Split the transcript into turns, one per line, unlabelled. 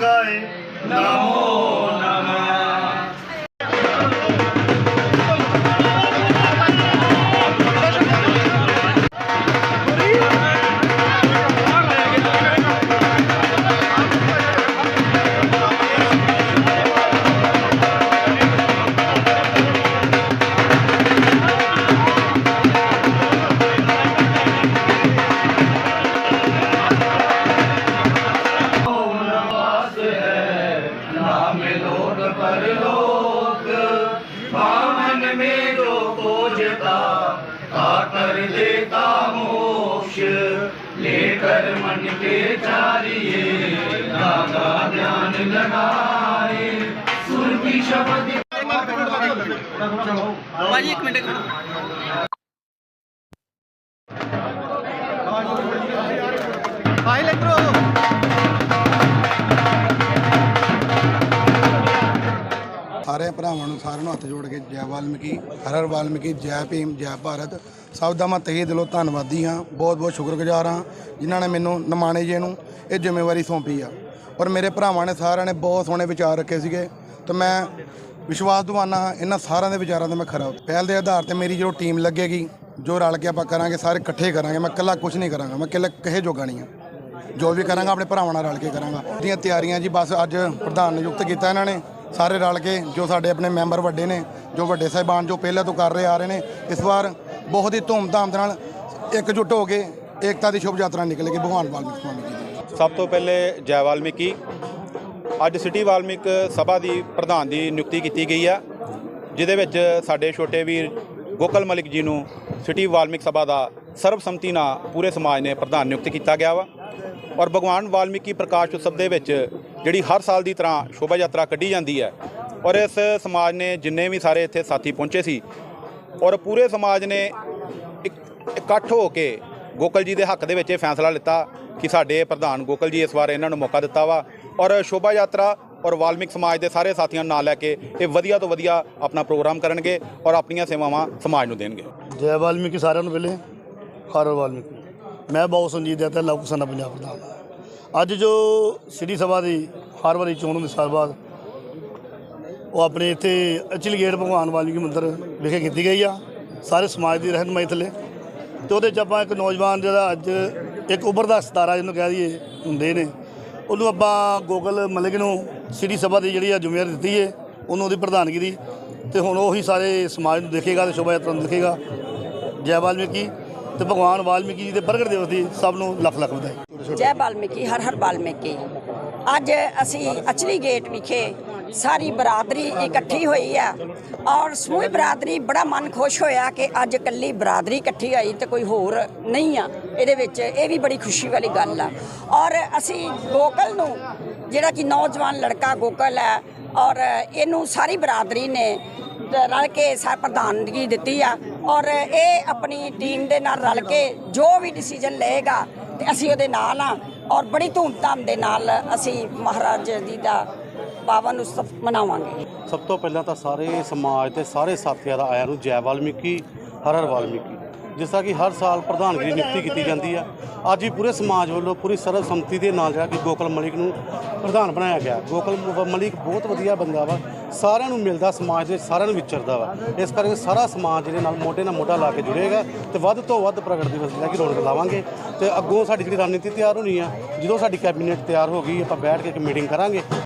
গীতায় নামো खोजता आकर देता मोक्ष लेकर मन के चारिये दादा ध्यान लगाए सुर की शब्द
ਭਾਜੀ ਇੱਕ ਮਿੰਟ
ਸਾਰੇ ਭਰਾਵਾਂ ਨੂੰ ਸਾਰਿਆਂ ਨੂੰ ਹੱਥ ਜੋੜ ਕੇ ਜੈ ਵਾਲਮੀਕੀ, ਹਰ ਹਰ ਵਾਲਮੀਕੀ, ਜੈ ਭੀਮ, ਜੈ ਭਾਰਤ। ਸਭ ਦਾ ਮੈਂ ਤਹਿ ਦਿਲੋਂ ਧੰਨਵਾਦੀ ਹਾਂ, ਬਹੁਤ ਬਹੁਤ ਸ਼ੁਕਰਗੁਜ਼ਾਰ ਹਾਂ, ਜਿਨ੍ਹਾਂ ਨੇ ਮੈਨੂੰ ਨਿਮਾਣੇ ਜੇ ਨੂੰ ਇਹ ਜ਼ਿੰਮੇਵਾਰੀ ਸੌਂਪੀ ਆ। ਔਰ ਮੇਰੇ ਭਰਾਵਾਂ ਨੇ ਸਾਰਿਆਂ ਨੇ ਬਹੁਤ ਸੋਹਣੇ ਵਿਚਾਰ ਰੱਖੇ ਸੀਗੇ, ਤੇ ਮੈਂ ਵਿਸ਼ਵਾਸ ਦਿਵਾਨਾ ਹਾਂ, ਇਹਨਾਂ ਸਾਰਿਆਂ ਦੇ ਵਿਚਾਰਾਂ ਤੇ ਮੈਂ ਖਰਾ ਉਤਰਾਂ। ਪਹਿਲ ਦੇ ਆਧਾਰ ਤੇ ਮੇਰੀ ਜੋ ਟੀਮ ਲੱਗੇਗੀ, ਜੋ ਰਲ ਕੇ ਆਪਾਂ ਕਰਾਂਗੇ, ਸਾਰੇ ਇਕੱਠੇ ਕਰਾਂਗੇ, ਮੈਂ ਇਕੱਲਾ ਕੁਝ ਨਹੀਂ ਕਰਾਂਗਾ, ਮੈਂ ਇਕੱਲਾ ਕਹੇ ਜੋਗਾ ਨਹੀਂ ਹਾਂ। ਜੋ ਵੀ ਕਰਾਂਗਾ, ਆਪਣੇ ਭਰਾਵਾਂ ਨਾਲ ਰਲ ਕੇ ਕਰਾਂਗਾ। ਇਹਦੀਆਂ ਤਿਆਰੀਆਂ ਜੀ, ਬਸ ਅੱਜ ਪ੍ਰਧਾਨ ਨਿਯੁਕਤ ਕੀਤਾ ਇਹਨਾਂ ਨੇ। ਸਾਰੇ ਰਲ ਕੇ ਜੋ ਸਾਡੇ ਆਪਣੇ ਮੈਂਬਰ ਵੱਡੇ ਨੇ, ਜੋ ਵੱਡੇ ਸਾਹਿਬਾਨ ਜੋ ਪਹਿਲਾਂ ਤੋਂ ਕਰ ਰਹੇ ਆ ਰਹੇ ਨੇ, ਇਸ ਵਾਰ ਬਹੁਤ ਹੀ ਧੂਮਧਾਮ ਦੇ ਨਾਲ ਇਕਜੁੱਟ ਹੋ ਕੇ ਏਕਤਾ ਦੀ ਸ਼ੁਭ ਯਾਤਰਾ ਨਿਕਲੇਗੀ ਭਗਵਾਨ ਵਾਲਮੀਕੀ ਸਵਾਮੀ
ਸਭ ਤੋਂ ਪਹਿਲੇ ਜੈ ਵਾਲਮੀਕੀ। ਅੱਜ ਸਿਟੀ ਵਾਲਮੀਕ ਸਭਾ ਦੀ ਪ੍ਰਧਾਨ ਦੀ ਨਿਯੁਕਤੀ ਕੀਤੀ ਗਈ ਆ, ਜਿਹਦੇ ਵਿੱਚ ਸਾਡੇ ਛੋਟੇ ਵੀਰ ਗੋਕਲ ਮਲਿਕ ਜੀ ਨੂੰ ਸਿਟੀ ਵਾਲਮੀਕ ਸਭਾ ਦਾ ਸਰਬਸੰਮਤੀ ਨਾਲ ਪੂਰੇ ਸਮਾਜ ਨੇ ਪ੍ਰਧਾਨ ਨਿਯੁਕਤ ਕੀਤਾ ਗਿਆ ਵਾ। ਔਰ ਭਗਵਾਨ ਵਾਲਮੀਕੀ ਪ੍ਰਕਾਸ਼ ਉਤਸਵ ਦੇ ਵਿੱਚ ਜਿਹੜੀ ਹਰ ਸਾਲ ਦੀ ਤਰ੍ਹਾਂ ਸ਼ੋਭਾ ਯਾਤਰਾ ਕੱਢੀ ਜਾਂਦੀ ਹੈ। ਔਰ ਇਸ ਸਮਾਜ ਨੇ ਜਿੰਨੇ ਵੀ ਸਾਰੇ ਇੱਥੇ ਸਾਥੀ ਪਹੁੰਚੇ ਸੀ ਔਰ ਪੂਰੇ ਸਮਾਜ ਨੇ ਇਕੱਠ ਹੋ ਕੇ ਗੋਕਲ ਜੀ ਦੇ ਹੱਕ ਦੇ ਵਿੱਚ ਇਹ ਫੈਸਲਾ ਲਿੱਤਾ ਕਿ ਸਾਡੇ ਪ੍ਰਧਾਨ ਗੋਕਲ ਜੀ ਇਸ ਵਾਰ ਇਹਨਾਂ ਨੂੰ ਮੌਕਾ ਦਿੱਤਾ ਵਾ ਔਰ ਸ਼ੋਭਾ ਯਾਤਰਾ ਔਰ ਵਾਲਮੀਕ ਸਮਾਜ ਦੇ ਸਾਰੇ ਸਾਥੀਆਂ ਨੂੰ ਨਾਲ ਲੈ ਕੇ ਇਹ ਵਧੀਆ ਤੋਂ ਵਧੀਆ ਆਪਣਾ ਪ੍ਰੋਗਰਾਮ ਕਰਨਗੇ ਔਰ ਆਪਣੀਆਂ ਸੇਵਾਵਾਂ ਸਮਾਜ ਨੂੰ ਦੇਣਗੇ।
ਜੈ ਵਾਲਮੀਕੀ ਸਾਰਿਆਂ ਨੂੰ ਪਹਿਲੇ ਹਰ ਵਾਲਮੀਕੀ। ਮੈਂ ਬਹੁਤ ਸੰਜੀਤ ਦਾ ਤੇ ਲੋਕ ਸਨਾ ਪੰਜਾਬ ਪ੍ਰਧਾਨ ਅੱਜ ਜੋ ਸਿਟੀ ਸਭਾ ਦੀ ਹਰ ਵਾਰੀ ਚੋਣ ਹੁੰਦੀ ਸਾਲ ਬਾਅਦ, ਉਹ ਆਪਣੇ ਇੱਥੇ ਅਚਲ ਗੇਟ ਭਗਵਾਨ ਵਾਲਮੀਕੀ ਮੰਦਿਰ ਵਿਖੇ ਕੀਤੀ ਗਈ ਆ। ਸਾਰੇ ਸਮਾਜ ਦੀ ਰਹਿਨਮਾਈ ਥੱਲੇ ਤੇ ਉਹਦੇ ਚ ਆਪਾਂ ਇੱਕ ਨੌਜਵਾਨ ਜਿਹੜਾ ਅੱਜ ਇੱਕ ਉਭਰਦਾ ਸਤਾਰਾ ਜਿਹਨੂੰ ਕਹਿ ਦਈਏ, ਹੁੰਦੇ ਨੇ। ਉਹਨੂੰ ਆਪਾਂ ਗੋਗਲ ਮਲਿਕ ਨੂੰ ਸਿਟੀ ਸਭਾ ਦੀ ਜਿਹੜੀ ਆ ਜ਼ਿੰਮੇਵਾਰੀ ਦਿੱਤੀ ਏ, ਉਹਨੂੰ ਉਹਦੀ ਪ੍ਰਧਾਨਗੀ ਦੀ। ਤੇ ਹੁਣ ਉਹੀ ਸਾਰੇ ਸਮਾਜ ਨੂੰ ਦੇਖੇਗਾ ਤੇ ਸ਼ੋਭਾ ਯਾਤਰਾ ਨੂੰ ਦੇਖੇਗਾ। ਜੈ ਵਾਲਮੀਕੀ। ਤੇ ਭਗਵਾਨ ਵਾਲਮੀਕੀ ਜੀ ਦੇ ਪ੍ਰਗਟ ਦਿਵਸ ਦੀ ਸਭ ਨੂੰ ਲੱਖ ਲੱਖ ਵਧਾਈ।
ਜੈ ਵਾਲਮੀਕੀ, ਹਰ ਹਰ ਵਾਲਮੀਕੀ। ਅੱਜ ਅਸੀਂ ਅਚਲੀ ਗੇਟ ਵਿਖੇ ਸਾਰੀ ਬਰਾਦਰੀ ਇਕੱਠੀ ਹੋਈ ਆ ਔਰ ਸਮੂਹ ਬਰਾਦਰੀ ਬੜਾ ਮਨ ਖੁਸ਼ ਹੋਇਆ ਕਿ ਅੱਜ ਇਕੱਲੀ ਬਰਾਦਰੀ ਇਕੱਠੀ ਹੋਈ ਤੇ ਕੋਈ ਹੋਰ ਨਹੀਂ ਆ। ਇਹਦੇ ਵਿੱਚ ਇਹ ਵੀ ਬੜੀ ਖੁਸ਼ੀ ਵਾਲੀ ਗੱਲ ਆ। ਔਰ ਅਸੀਂ ਗੋਕਲ ਨੂੰ, ਜਿਹੜਾ ਕਿ ਨੌਜਵਾਨ ਲੜਕਾ ਗੋਕਲ ਹੈ ਔਰ ਇਹਨੂੰ ਸਾਰੀ ਬਰਾਦਰੀ ਨੇ ਰਲ ਕੇ ਸਾ ਪ੍ਰਧਾਨਗੀ ਦਿੱਤੀ ਆ। ਔਰ ਇਹ ਆਪਣੀ ਟੀਮ ਦੇ ਨਾਲ ਰਲ ਕੇ ਜੋ ਵੀ ਡਿਸੀਜਨ ਲਏਗਾ ਤੇ ਅਸੀਂ ਉਹਦੇ ਨਾਲ ਆ ਔਰ ਬੜੀ ਧੂਮਧਾਮ ਦੇ ਨਾਲ ਅਸੀਂ ਮਹਾਰਾਜ ਜੀ ਦਾ ਪਾਵਨ ਉਤਸਵ ਮਨਾਵਾਂਗੇ।
ਸਭ ਤੋਂ ਪਹਿਲਾਂ ਤਾਂ ਸਾਰੇ ਸਮਾਜ ਤੇ ਸਾਰੇ ਸਾਥੀਆਂ ਦਾ ਆਇਆਂ ਨੂੰ ਜੈ ਵਾਲਮੀਕੀ, ਹਰ ਹਰ ਵਾਲਮੀਕੀ। ਜਿਸ ਤਰ੍ਹਾਂ ਕਿ ਹਰ ਸਾਲ ਪ੍ਰਧਾਨਗੀ ਦੀ ਨਿਯੁਕਤੀ ਕੀਤੀ ਜਾਂਦੀ ਆ। ਅੱਜ ਵੀ ਪੂਰੇ ਸਮਾਜ ਵੱਲੋਂ ਪੂਰੀ ਸਰਬਸੰਮਤੀ ਦੇ ਨਾਲ ਜਿਹੜਾ ਕਿ ਗੋਕਲ ਮਲਿਕ ਨੂੰ ਪ੍ਰਧਾਨ ਬਣਾਇਆ ਗਿਆ। ਗੋਕਲ ਮਲਿਕ ਬਹੁਤ ਵਧੀਆ ਬੰਦਾ ਵਾ। ਸਾਰਿਆਂ ਨੂੰ ਮਿਲਦਾ, ਸਮਾਜ ਦੇ ਸਾਰਿਆਂ ਨੂੰ ਵਿਚਰਦਾ ਵਾ। ਇਸ ਕਰਕੇ ਸਾਰਾ ਸਮਾਜ ਇਹਦੇ ਨਾਲ ਮੋਢੇ ਨਾਲ ਮੋਢਾ ਲਾ ਕੇ ਜੁੜੇਗਾ ਤੇ ਵੱਧ ਤੋਂ ਵੱਧ ਪ੍ਰਗਟ ਦਿਵਸ ਜਿਹੜਾ ਕਿ ਰੌਣਕ ਲਾਵਾਂਗੇ। ਤੇ ਅੱਗੋਂ ਸਾਡੀ ਜਿਹੜੀ ਰਣਨੀਤੀ ਤਿਆਰ ਹੋਣੀ ਆ, ਜਦੋਂ ਸਾਡੀ ਕੈਬਨਿਟ ਤਿਆਰ ਹੋ ਗਈ, ਆਪਾਂ ਬੈਠ ਕੇ ਇੱਕ ਮੀਟਿੰਗ ਕਰਾਂਗੇ।